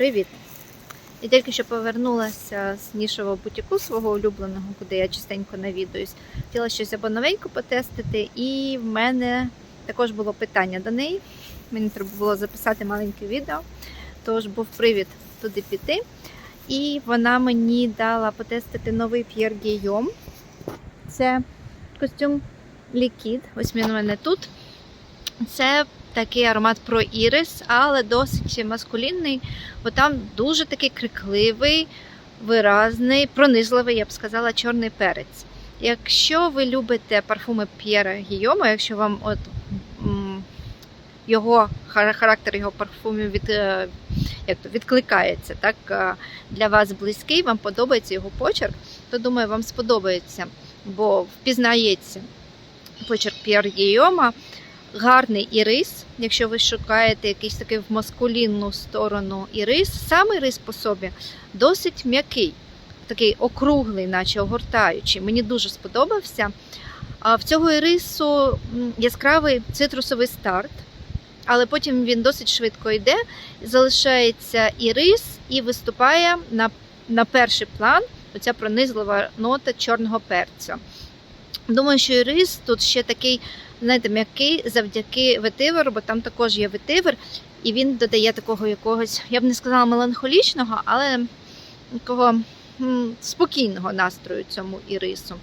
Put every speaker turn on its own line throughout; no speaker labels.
Привіт! Я тільки що повернулася з нішового бутіку свого улюбленого, куди я частенько навідуюсь. Хотіла щось або новенько потестити, і в мене також було питання до неї. Мені треба було записати маленьке відео, тож був привід туди піти. І вона мені дала потестити новий П'єр Гійом. Це костюм Лікід. Ось він у мене тут. Це такий аромат про ірис, але досить маскулінний, бо там дуже такий крикливий, виразний, пронизливий, я б сказала, чорний перець. Якщо ви любите парфуми П'єра Гійома, якщо вам от його характер його парфумів від, е, як то, відкликається, так е, для вас близький, вам подобається його почерк, то думаю, вам сподобається, бо впізнається почерк П'єр Гійома гарний ірис, якщо ви шукаєте якийсь такий в маскулінну сторону ірис, сам ірис по собі досить м'який, такий округлий, наче огортаючий. Мені дуже сподобався. А в цього ірису яскравий цитрусовий старт, але потім він досить швидко йде, залишається ірис і виступає на, на перший план оця пронизлива нота чорного перцю. Думаю, що ірис тут ще такий знаєте, м'який завдяки ветиверу, бо там також є ветивер, і він додає такого якогось, я б не сказала меланхолічного, але такого спокійного настрою цьому ірису.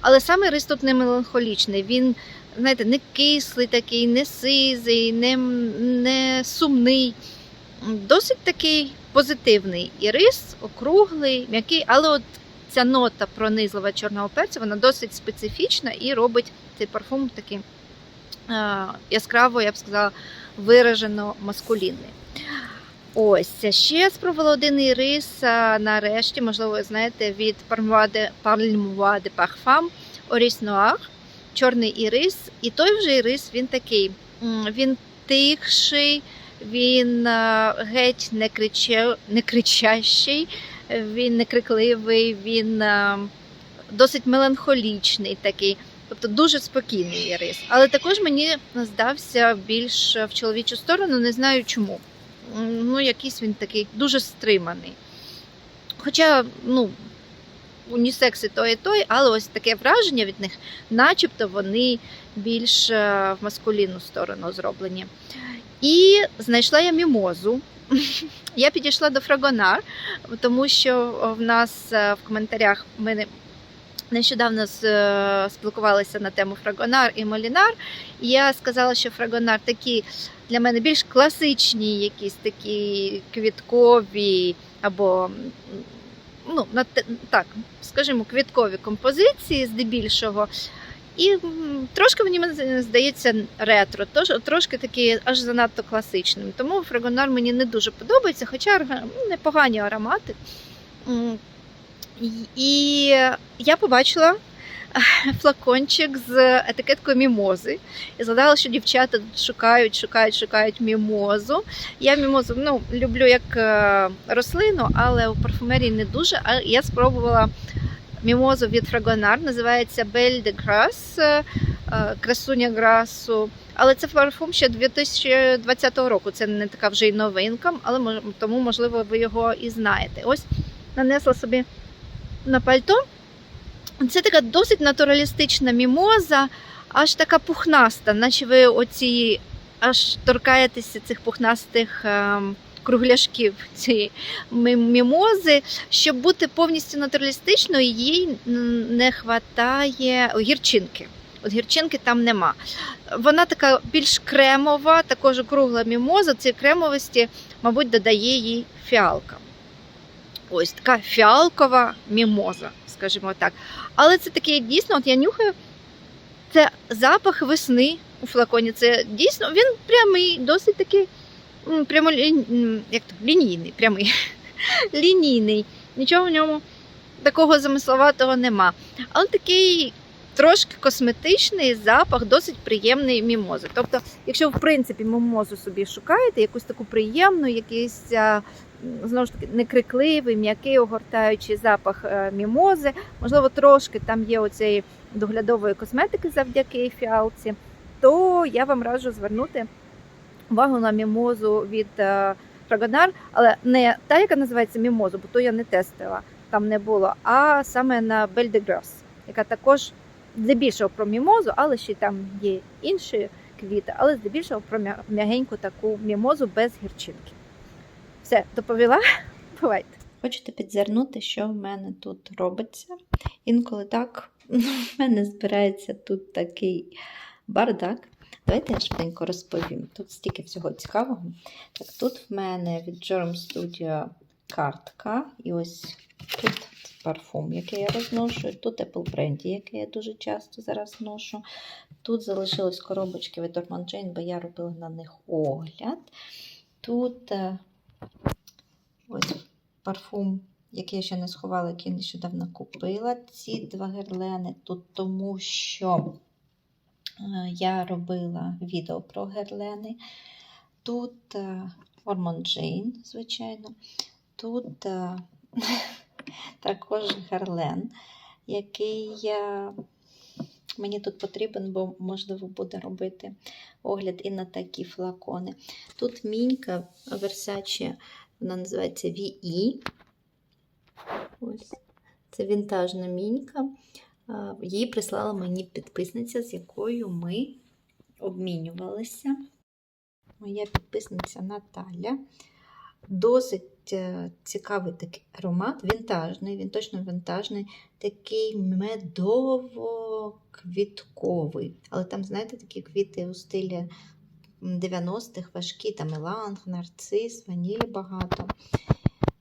Але саме ірис тут не меланхолічний, він, знаєте, не кислий такий, не сизий, не, не сумний. Досить такий позитивний ірис, округлий, м'який, але от ця нота пронизлива чорного перцю, вона досить специфічна і робить цей парфум такий е, яскраво, я б сказала, виражено маскулінний. Ось ще спробувала один ірис е, нарешті, можливо, ви знаєте, від Parmois de Parfum Oris Noir, чорний ірис. І той вже ірис він такий, він тихший, він е, геть не, крича, не кричащий, він не крикливий, він досить меланхолічний такий. Тобто дуже спокійний ірис. Але також мені здався більш в чоловічу сторону, не знаю чому. Ну, якийсь він такий дуже стриманий. Хоча, ну, унісекси той і той, але ось таке враження від них, начебто вони більш е, в маскулінну сторону зроблені. І знайшла я мімозу. Я підійшла до Фрагонар, тому що в нас е, в коментарях ми нещодавно е, спілкувалися на тему Фрагонар і Молінар. І я сказала, що Фрагонар такі для мене більш класичні, якісь такі квіткові або ну, так, скажімо, квіткові композиції здебільшого. І трошки мені здається ретро, трошки такі аж занадто класичним. Тому фрагонар мені не дуже подобається, хоча ну, непогані аромати. І я побачила флакончик з етикеткою мімози. І згадала, що дівчата шукають, шукають, шукають мімозу. Я мімозу ну, люблю як е, рослину, але у парфумерії не дуже. А я спробувала мімозу від Фрагонар, називається Belle de Grasse, е, красуня грасу. Але це парфум ще 2020 року. Це не така вже й новинка, але тому, можливо, ви його і знаєте. Ось нанесла собі на пальто. Це така досить натуралістична мімоза, аж така пухнаста, наче ви оці аж торкаєтеся цих пухнастих ем, кругляшків цієї мімози. Щоб бути повністю натуралістичною, їй не вистачає гірчинки. От гірчинки там нема. Вона така більш кремова, також округла мімоза. Цієї кремовості, мабуть, додає їй фіалка. Ось така фіалкова мімоза, скажімо так. Але це такий дійсно, от я нюхаю, це запах весни у флаконі. Це дійсно він прямий, досить такий прямо як то, лінійний, прямий. лінійний. Нічого в ньому такого замисловатого нема. Але такий трошки косметичний запах, досить приємний мімози. Тобто, якщо в принципі мімозу собі шукаєте, якусь таку приємну, якийсь знову ж таки некрикливий, м'який, огортаючий запах е, мімози, можливо, трошки там є оцієї доглядової косметики завдяки фіалці, то я вам раджу звернути увагу на мімозу від е, Фрагонар, але не та, яка називається Мімозу, бо то я не тестила, там не було, а саме на Бель де Грос, яка також здебільшого про мімозу, але ще там є інші квіти, але здебільшого про м'ягеньку таку мімозу без гірчинки. Все, доповіла? Бувайте. Хочете підзирнути, що в мене тут робиться? Інколи так, в мене збирається тут такий бардак. Давайте я швиденько розповім. Тут стільки всього цікавого. Так, тут в мене від Germ Studio картка. І ось тут парфум, який я розношу. Тут Apple Brandy, який я дуже часто зараз ношу. Тут залишились коробочки від Ormond Jane, бо я робила на них огляд. Тут е, ось парфум, який я ще не сховала, який нещодавно купила. Ці два герлени тут, тому що е, я робила відео про герлени. Тут е, Ormond Jane, звичайно. Тут е, також герлен, який е, мені тут потрібен, бо можливо буде робити огляд і на такі флакони. Тут мінька Versace, вона називається VE. Ось. Це вінтажна мінька. Її прислала мені підписниця, з якою ми обмінювалися. Моя підписниця Наталя. Досить е, цікавий такий аромат, вінтажний, він точно вінтажний, такий медово-квітковий. Але там, знаєте, такі квіти у стилі 90-х, важкі, там еланг, нарцис, ванілі багато.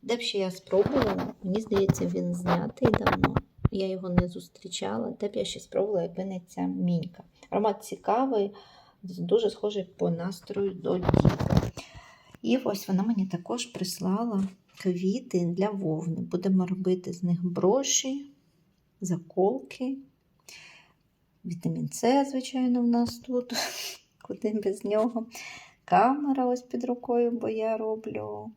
Де б ще я спробувала, мені здається, він знятий давно. Я його не зустрічала. Де б я ще спробувала, якби не ця мінька. Аромат цікавий, дуже схожий по настрою до літа. І ось вона мені також прислала квіти для вовни. Будемо робити з них броші, заколки. Вітамін С, звичайно, в нас тут, куди без нього. Камера ось під рукою, бо я роблю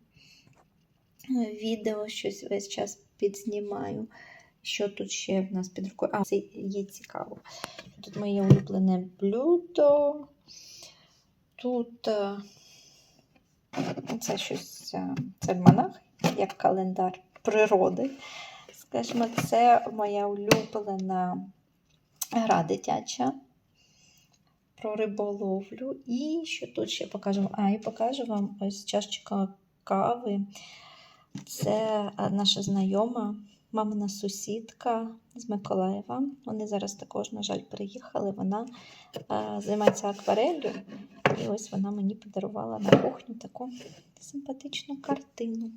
відео, щось весь час підзнімаю. Що тут ще в нас під рукою? А, це є цікаво. Тут моє улюблене блюдо. Тут е, це щось, е, це монах, як календар природи. Скажімо, це моя улюблена гра дитяча про риболовлю. І що тут ще покажу? А, і покажу вам ось чашечка кави. Це наша знайома, мамина сусідка з Миколаєва. Вони зараз також, на жаль, приїхали. Вона е, займається аквареллю. І ось вона мені подарувала на кухню таку симпатичну картину.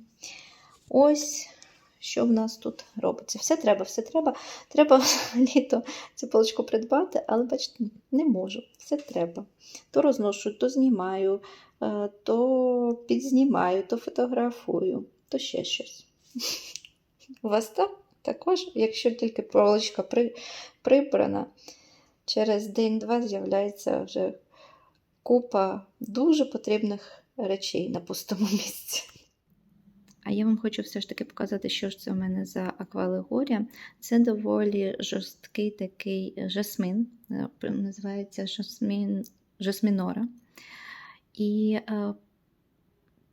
Ось що в нас тут робиться. Все треба, все треба. Треба літо цю полочку придбати, але, бачите, не можу. Все треба. То розношу, то знімаю, е, то підзнімаю, то фотографую, то ще щось. У вас так? Також, якщо тільки полочка при, прибрана, через день-два з'являється вже купа дуже потрібних речей на пустому місці. А я вам хочу все ж таки показати, що ж це у мене за аквалегорія. Це доволі жорсткий такий жасмин, е, називається жасмін, жасмінора. І е,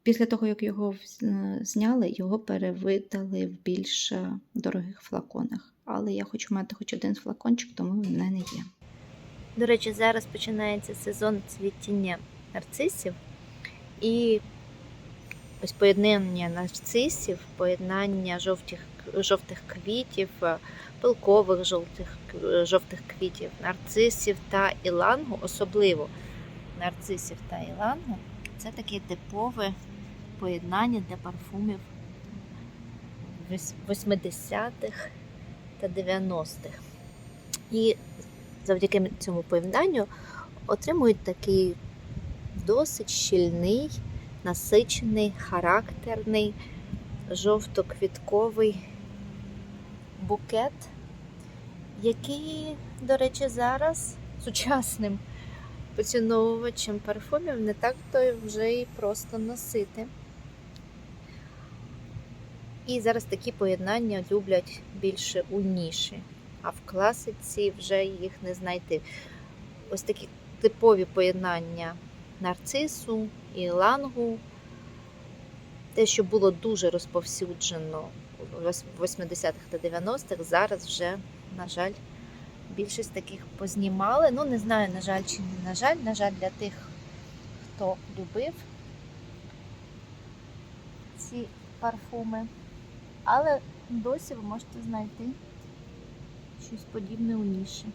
після того, як його е, зняли, його перевидали в більш е, дорогих флаконах. Але я хочу мати хоч один флакончик, тому в мене є. До речі, зараз починається сезон цвітіння нарцисів. І ось поєднання нарцисів, поєднання жовтих, жовтих квітів, е, пилкових жовтих, жовтих квітів, нарцисів та ілангу, особливо нарцисів та ілангу, це таке типове поєднання для парфумів 80-х та 90-х. І завдяки цьому поєднанню отримують такий досить щільний, насичений, характерний, жовто-квітковий букет, який, до речі, зараз сучасним поціновувачем парфумів не так то вже і просто носити. І зараз такі поєднання люблять більше у ніші, а в класиці вже їх не знайти. Ось такі типові поєднання нарцису і лангу те, що було дуже розповсюджено в 80-х та 90-х, зараз вже, на жаль, більшість таких познімали. Ну, не знаю, на жаль, чи не на жаль, на жаль, для тих, хто любив ці парфуми. Але досі ви можете знайти щось подібне у ніші.